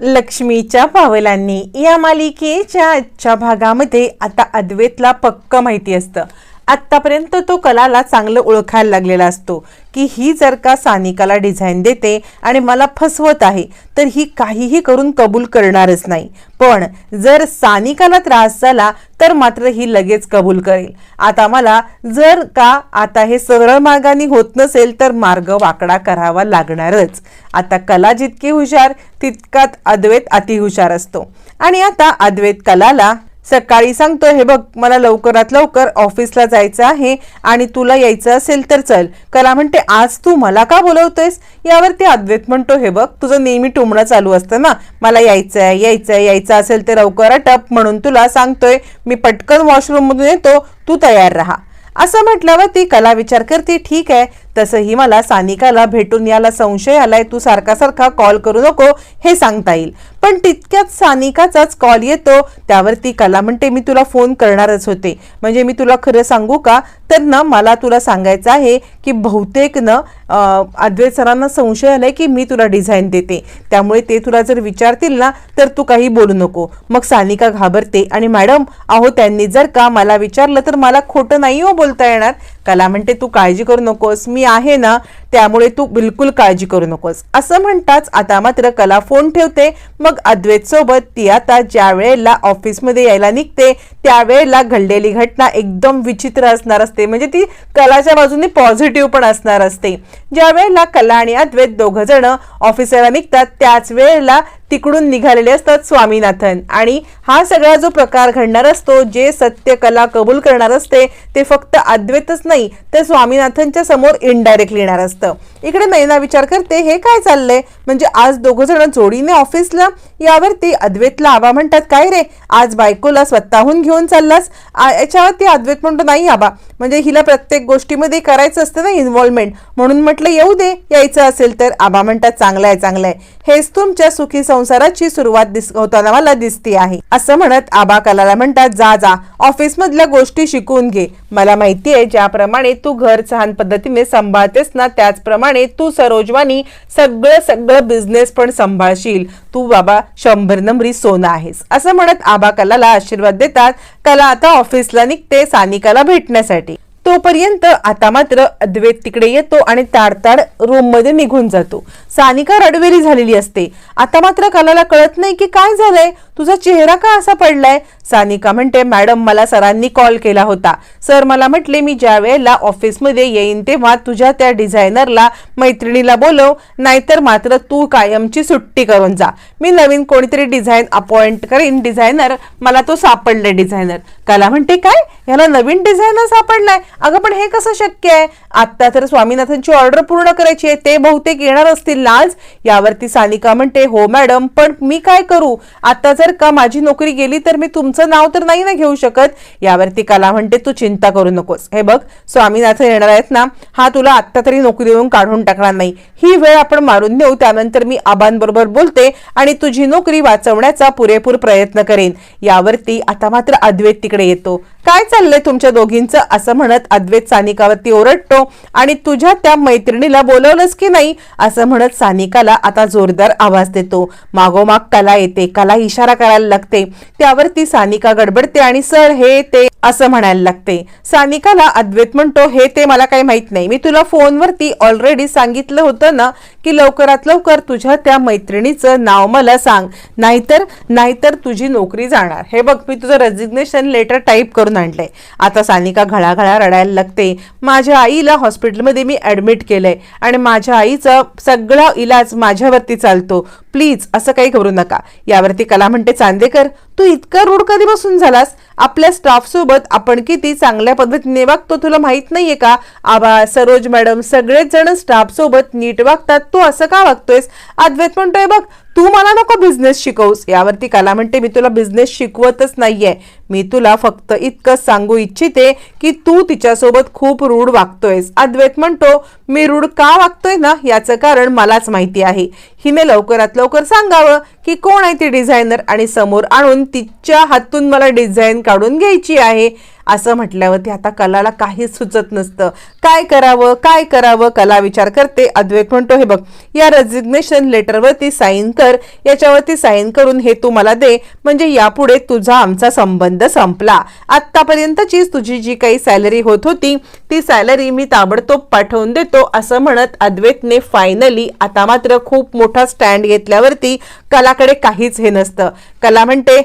लक्ष्मीच्या पावलांनी या मालिकेच्या आजच्या भागामध्ये आता अद्वैतला पक्क माहिती असतं. आत्तापर्यंत तो कलाला चांगलं ओळखायला लागलेला असतो की ही जर का सानिकाला डिझाईन देते आणि मला फसवत आहे तर ही काहीही करून कबूल करणारच नाही. पण जर सानिकाला त्रास झाला तर मात्र ही लगेच कबूल करेल. आता मला जर का आता हे सरळ मार्गाने होत नसेल तर मार्ग वाकडा करावा लागणारच. आता कला जितकी हुशार तितकात अद्वैत अतिहुशार असतो. आणि आता अद्वैत कलाला सकाळी सांगतो हे बघ मला लवकरात लवकर ऑफिसला जायचं आहे आणि तुला यायचं असेल तर चल. कला म्हणते आज तू मला का बोलवतोयस? यावरती अद्वैत म्हणतो हे बघ तुझं नेहमी टुमणं चालू असतं ना. मला यायचं आहे यायचं आहे यायचं असेल तर लवकर अटप म्हणून तुला सांगतोय मी पटकन वॉशरूम मधून येतो तू तयार राहा. असं म्हटल्यावर ती कला विचार करते ठीक आहे तसंही मला सानिकाला भेटून याला संशय आलाय तू सारखा सारखा कॉल करू नको हे सांगता येईल. पण तितक्यात सानिकाचाच कॉल येतो त्यावरती कला म्हणते मी तुला फोन करणारच होते. म्हणजे मी तुला खरं सांगू का? तर ना मला तुला सांगायचं आहे की बहुतेक न अद्वैत सरांना संशय आलाय की मी तुला डिझाईन देते. त्यामुळे ते तुला जर विचारतील ना तर तू काही बोलू नको. मग सानिका घाबरते आणि मॅडम अहो त्यांनी जर का मला विचारलं तर मला खोटं नाही हो बोलता येणार. कला म्हणते तू काळजी करू नकोस मी आहे ना त्यामुळे तू बिलकुल काळजी करू नकोस. असं म्हणताच आता मात्र कला फोन ठेवते. मग अद्वैत सोबत ती आता ज्या वेळेला ऑफिसमध्ये यायला निघते त्यावेळेला घडलेली घटना एकदम विचित्र असणार असते. म्हणजे ती कलाच्या बाजूने पॉझिटिव्ह पण असणार असते. ज्या वेळेला कला आणि अद्वैत दोघ जण ऑफिसला निघतात त्याच वेळेला तिकडून निघालेले असतात स्वामीनाथन. आणि हा सगळा जो प्रकार घडणार असतो जे सत्य कला कबूल करणार असते ते फक्त अद्वैतच नाही तर स्वामीनाथनच्या समोर इनडायरेक्टली येणार असते. इकडे मैना विचार करते हे काय चाललंय? म्हणजे आज दोघ जण जोडीने ऑफिसला यावरती अद्वैतला आबा म्हणतात काय रे आज बायकोला स्वतःहून घेऊन चाललास? याच्यावर ती अद्वैत म्हणतो नाही आबा म्हणजे हिला प्रत्येक गोष्टीमध्ये करायचं असतं ना इन्व्हॉल्वमेंट म्हणून म्हटलं येऊ दे यायचं असेल तर आबा म्हणतात चांगलं आहे चांगलं आहे. हेच तुमच्या सुखी संसाराची सुरुवात दिस होताना मला दिसते आहे. असं म्हणत आबा कलाला म्हणतात जा जा ऑफिस मधल्या गोष्टी शिकून घे. मला माहिती आहे ज्याप्रमाणे तू घर छान पद्धतीने सांभाळतेस ना त्याचप्रमाणे तू सरोजवानी सगळं सगळं बिझनेस पण सांभाळशील. तू बाबा शंभर नंबरी सोनं आहेस. असं म्हणत आबा कलाला आशीर्वाद देतात. कला आता ऑफिसला निघते सानिकाला भेटण्यासाठी. तोपर्यंत आता मात्र अद्वैत तिकडे येतो आणि ताडताड रूममध्ये निघून जातो. सानिका रडवेली झालेली असते. आता मात्र कलाला कळत नाही की काय झालंय. तुझा चेहरा का असा पडलाय? सानिका म्हणते मॅडम मला सरांनी कॉल केला होता. सर मला म्हटले मी ज्या वेळेला ऑफिसमध्ये येईन तेव्हा तुझ्या त्या डिझायनरला मैत्रिणीला बोलव नाहीतर मात्र तू कायमची सुट्टी करून जा. मी नवीन कोणीतरी डिझाईन अपॉइंट करीन. डिझायनर मला तो सापडलाय डिझायनर. कला म्हणते काय? याला नवीन डिझायनर सापडलाय? अगं पण हे कसं शक्य आहे? आत्ता तर स्वामीनाथनची ऑर्डर पूर्ण करायची आहे. ते बहुतेक येणार असतील लाज. आज यावरती सानिका म्हणते हो मॅडम पण मी काय करू? आता जर का माझी नोकरी गेली तर मी तुमचं नाव तर नाही ना घेऊ शकत. यावरती कला म्हणते तू चिंता करू नकोस. हे बघ स्वामीनाथन येणार आहेत ना हा तुला आत्ता तरी नोकरीवरून काढून टाकणार नाही. ही वेळ आपण मारून नेऊ त्यानंतर मी आबांबरोबर बोलते आणि तुझी नोकरी वाचवण्याचा पुरेपूर प्रयत्न करेन. यावरती आता मात्र अद्वैत तिकडे येतो. काय चाललंय तुमच्या दोघींचं? असं म्हणत अद्वैत सानिकावरती ओरडतो आणि तुझ्या त्या मैत्रिणीला बोलवलंच की नाही? असं म्हणत सानिकाला आता जोरदार आवाज देतो. मागोमाग कला येते कला इशारा करायला लागते. त्यावरती सानिका गडबडते आणि सर हे ते असं म्हणायला लागते. सानिकाला अद्वैत म्हणतो हे ते मला काही माहीत नाही. मी तुला फोनवरती ऑलरेडी सांगितलं होतं ना की लवकरात लवकर तुझ्या त्या मैत्रिणीचं नाव मला सांग. नाहीतर नाहीतर तुझी नोकरी जाणार. हे बघ मी तुझं रेजिग्नेशन लेटर टाईप करून आणलंय. आता सानिका घळाघळा रडायला लागते. माझ्या आईला हॉस्पिटलमध्ये मी ऍडमिट केलंय आणि माझ्या आईचा सगळा इलाज माझ्यावरती चालतो. प्लीज असं काही करू नका. यावरती कला म्हणते चांदेकर तू इतका रूढ कधीपासून झालास? आपल्या स्टाफसोबत आपण किती चांगल्या पद्धतीने वागतो तुला माहीत नाहीये का? आबा सरोज मॅडम सगळेच जण स्टाफसोबत नीट वागतात. तू असं का वागतोयस? अद्वैत म्हणतोय बघ तू मला नको बिझनेस शिकवूस. यावरती काला म्हणते मी तुला बिझनेस शिकवतच नाहीये. मी तुला फक्त इतकं सांगू इच्छिते की तू तिच्यासोबत खूप रूढ वागतोयस. अद्वैत म्हणतो मी रूढ का वागतोय ना? याचं कारण मलाच माहिती आहे. हिने लवकरात लवकर सांगावं की कोण आहे ती डिझायनर आणि समोर आणून तिच्या हातून मला डिझाईन काढून घ्यायची आहे. असं म्हटल्यावरती आता कलाला काहीच सुचत नसतं. काय करावं काय करावं? कला विचार करते. अद्वैत म्हणतो हे बघ या रेजिग्नेशन लेटरवरती साईन कर. याच्यावरती साईन करून हे तू मला दे. म्हणजे यापुढे तुझा आमचा संबंध संपला. आत्तापर्यंतचीच तुझी जी काही सॅलरी होत होती ती सॅलरी मी ताबडतोब पाठवून देतो असं म्हणत अद्वैतने फायनली आता मात्र खूप मोठा स्टँड घेतल्यावरती कलाकडे काहीच हे नसतं. कला म्हणते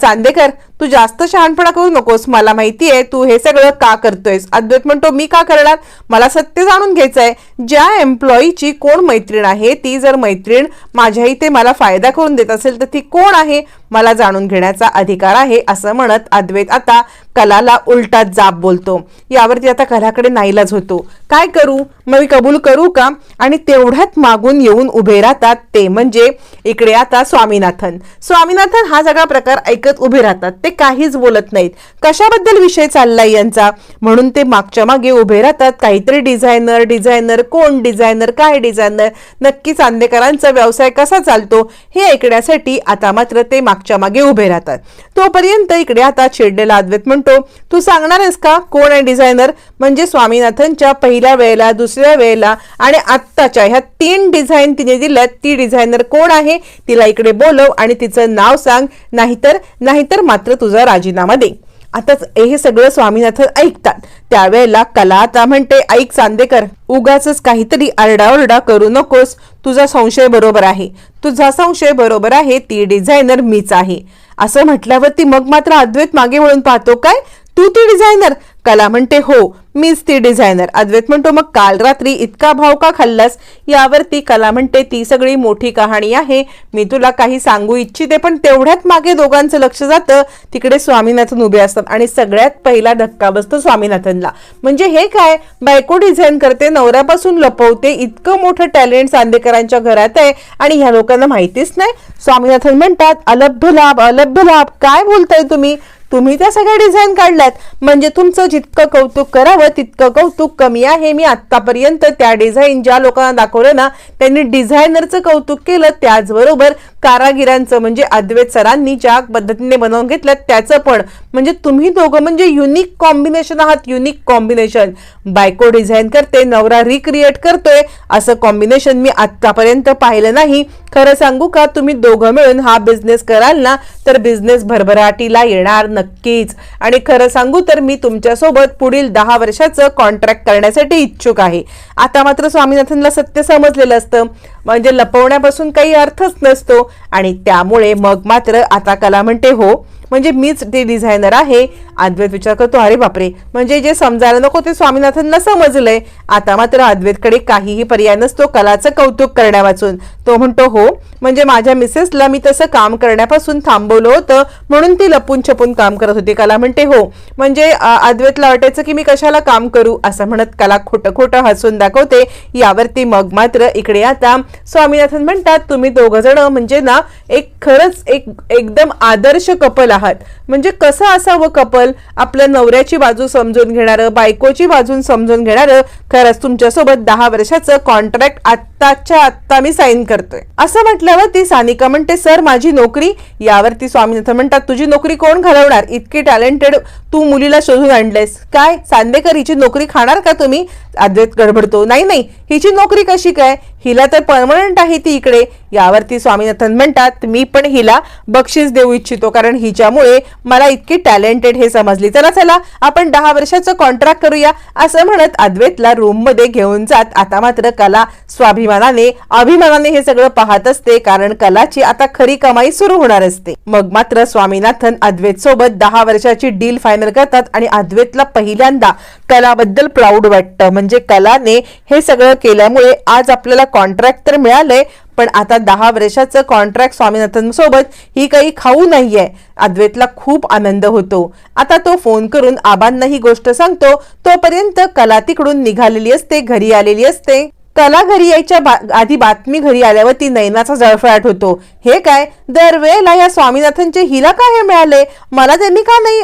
चांदेकर तू जास्त शहाणपणा करू नकोस मला माहिती आहे तू हे सगळं का करतोयस? अद्वैत म्हणतो मी का करणार? मला सत्य जाणून घ्यायचं आहे ज्या एम्प्लॉईची कोण मैत्रीण आहे ती जर मैत्रीण माझ्या इथे मला फायदा करून देत असेल तर ती कोण आहे? मला जाणून घेण्याचा अधिकार आहे असं म्हणत अद्वैत आता कलाला उलटा जाब बोलतो. यावरती आता कलाकडे नाईलाज होतो. काय करू? मग मी कबूल करू का? आणि तेवढ्यात मागून येऊन उभे राहतात ते म्हणजे इकडे आता स्वामीनाथन. स्वामीनाथन हा सगळा प्रकार ऐकत उभे राहतात. ते काहीच बोलत नाहीत. कशाबद्दल विषय चाललाय यांचा? म्हणून ते मागच्या मागे उभे राहतात. काहीतरी डिझायनर डिझायनर कोण डिझायनर काय डिझायनर? नक्की चांदेकरांचा व्यवसाय कसा चालतो? हे ऐकण्यासाठी आता मात्र ते मागच्या मागे उभे राहतात. तोपर्यंत इकडे आता चिडलेला अद्वैत म्हणतो तू सांगणार आहेस का? कोण आहे डिझायनर म्हणजे स्वामीनाथनच्या पहिल्या वेळेला दुसऱ्या वेळेला आणि आत्ताच्या ह्या तीन डिझाईन तिने दिल्यात ती डिझायनर कोण आहे? तिला इकडे बोलव आणि तिचं नाव सांग. नाहीतर नाहीतर मात्र तुझा राजीनामा दे. आताच हे सगळं स्वामीनाथन ऐकतात. त्यावेळेला कला आता म्हणते ऐक चांदेकर उगाच काहीतरी आरडाओरडा करू नकोस. तुझा संशय बरोबर आहे. तुझा संशय बरोबर आहे ती डिझायनर मीच आहे. असं म्हटल्यावरती मग मात्र अद्वैत मागे वळून पाहतो काय? तू ती डिझायनर. कला म्हणते हो मीच ती डिझायनर. अद्वैत म्हणतो मग काल रात्री इतका भाव का खाल्लास? यावरती कला म्हणते ती सगळी मोठी कहाणी आहे. मी तुला काही सांगू इच्छिते पण तेवढ्यात मागे दोघांचं लक्ष जातं. तिकडे स्वामीनाथन उभे असतात आणि सगळ्यात पहिला धक्का बसतो स्वामीनाथनला. म्हणजे हे काय? बायको डिझाईन करते नवऱ्यापासून लपवते इतकं मोठं टॅलेंट चांदेकरांच्या घरात आहे आणि ह्या लोकांना माहितीच नाही. स्वामीनाथन म्हणतात अलभ्य लाभ अलभ्य लाभ. काय बोलताय तुम्ही? तुम्ही त्या सगळ्या डिझाईन काढल्यात. म्हणजे तुमचं जितकं कौतुक करावं तितकं कौतुक कमी आहे. मी आत्तापर्यंत त्या डिझाईन ज्या लोकांना दाखवलं ना त्यांनी डिझायनरचं कौतुक केलं त्याचबरोबर कारागिरांचं म्हणजे अद्वैत सरांनी ज्या पद्धतीने बनवून घेतलं त्याचं पण. म्हणजे तुम्ही दोघं म्हणजे युनिक कॉम्बिनेशन आहात युनिक कॉम्बिनेशन बायको डिझाईन करते नवरा रिक्रिएट करतोय असं कॉम्बिनेशन मी आत्तापर्यंत पाहिलं नाही. खरं सांगू का तुम्ही दोघं मिळून हा बिझनेस कराल ना तर बिझनेस भरभराटीला येणार नक्कीच. आणि खरं सांगू तर मी तुमच्यासोबत पुढील दहा वर्षाचं कॉन्ट्रॅक्ट करण्यासाठी इच्छुक आहे. आता मात्र स्वामीनाथनला सत्य समजलेलं असतं. म्हणजे लपवण्यापासून काही अर्थच नसतो. आणि त्यामुळे मग मात्र आता कला म्हणते हो म्हणजे मीच ते डिझायनर आहे. अद्वैत विचार करतो अरे बापरे. म्हणजे जे समजायला नको ते स्वामीनाथनला समजलंय. आता मात्र अद्वैतकडे काहीही पर्याय नसतो कलाचं कौतुक करण्या वाचून तो म्हणतो हो म्हणजे माझ्या मिसेसला मी तसं काम करण्यापासून थांबवलं होतं म्हणून ती लपून छपून काम करत होती. कला म्हणते हो म्हणजे अद्वैतला वाटायचं की मी कशाला काम करू? असं म्हणत कला खोटं खोटं हसून दाखवते. यावरती मग मात्र इकडे आता स्वामीनाथन म्हणतात तुम्ही दोघ जण म्हणजे ना एक खरंच एक एकदम आदर्श कपल आहात. म्हणजे कसं असावं कपल? आपलं नवऱ्याची बाजू समजून घेणारं बायकोची बाजू समजून घेणारं खरंच तुमच्यासोबत दहा वर्षाचं कॉन्ट्रॅक्ट आत्ताच्या आत्ता मी साईन करतोय. असं म्हटल्यावर ती सानिका म्हणते सर माझी नोकरी यावरती स्वामीनाथन म्हणतात तुझी नोकरी कोण घालवणार? इतकी टॅलेंटेड तू मुलीला शोधून आणलेस काय? सांदेकर हिची नोकरी खाणार का तुम्ही? अद्वैत गडबडतो. नाही नाही. हिची नोकरी कशी काय? हिला तर परमनंट आहे ती इकडे. यावरती स्वामीनाथन म्हणतात मी पण हिला बक्षीस देऊ इच्छितो कारण हिच्यामुळे मला इतकी टॅलेंटेड हे समजली. चला चला आपण दहा वर्षाचं कॉन्ट्रॅक्ट करूया असं म्हणत अद्वैतला रूममध्ये घेऊन जात. आता मात्र कला स्वाभिमानाने अभिमानाने हे सगळं पाहत असते कारण कलाची आता खरी कमाई सुरू होणार असते. मग मात्र स्वामीनाथन अद्वैत सोबत दहा वर्षाची डील फायनल करतात आणि अद्वैतला पहिल्यांदा कलाबद्दल प्राऊड वाटतं. म्हणजे कलाने हे सगळं केल्यामुळे आज आपल्याला कॉन्ट्रॅक्ट तर मिळालंय पण आता दहा वर्षाचं कॉन्ट्रॅक्ट स्वामीनाथन सोबत ही काही खाऊ नाहीये. अद्वैतला खूप आनंद होतो. आता तो फोन करून आबांना ही गोष्ट सांगतो. तोपर्यंत कला तिकडून निघालेली असते घरी आलेली असते. कला घरी यायच्या बा- आधी बातमी घरी आल्यावर ती नैनाचा जळफळाट होतो. हे काय? दरवेळेला या स्वामीनाथनचे हिला का हे मिळाले? मला त्यांनी का नाही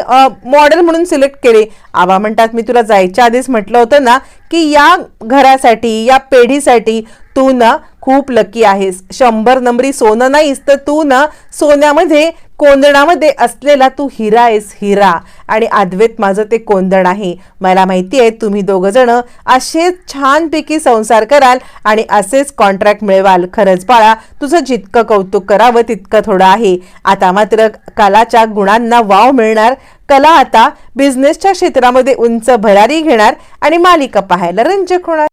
मॉडेल म्हणून सिलेक्ट केले? आबा म्हणतात मी तुला जायच्या आधीच म्हटलं होतं ना की या घरासाठी या पेढीसाठी तू ना खूप लकी आहेस. शंभर नंबरी सोनं नाहीस तर तू ना सोन्यामध्ये कोंदणामध्ये असलेला तू हिरा आहेस हिरा. आणि अद्वैत माझं ते कोंदण आहे. मला माहिती आहे तुम्ही दोघंजणं असेच छानपैकी संसार कराल आणि असेच कॉन्ट्रॅक्ट मिळवाल. खरंच बाळा तुझं जितकं कौतुक करावं तितकं थोडं आहे. आता मात्र कलाच्या गुणांना वाव मिळणार. कला आता बिझनेसच्या क्षेत्रामध्ये उंच भरारी घेणार आणि मालिका पाहायला रंजक होणार.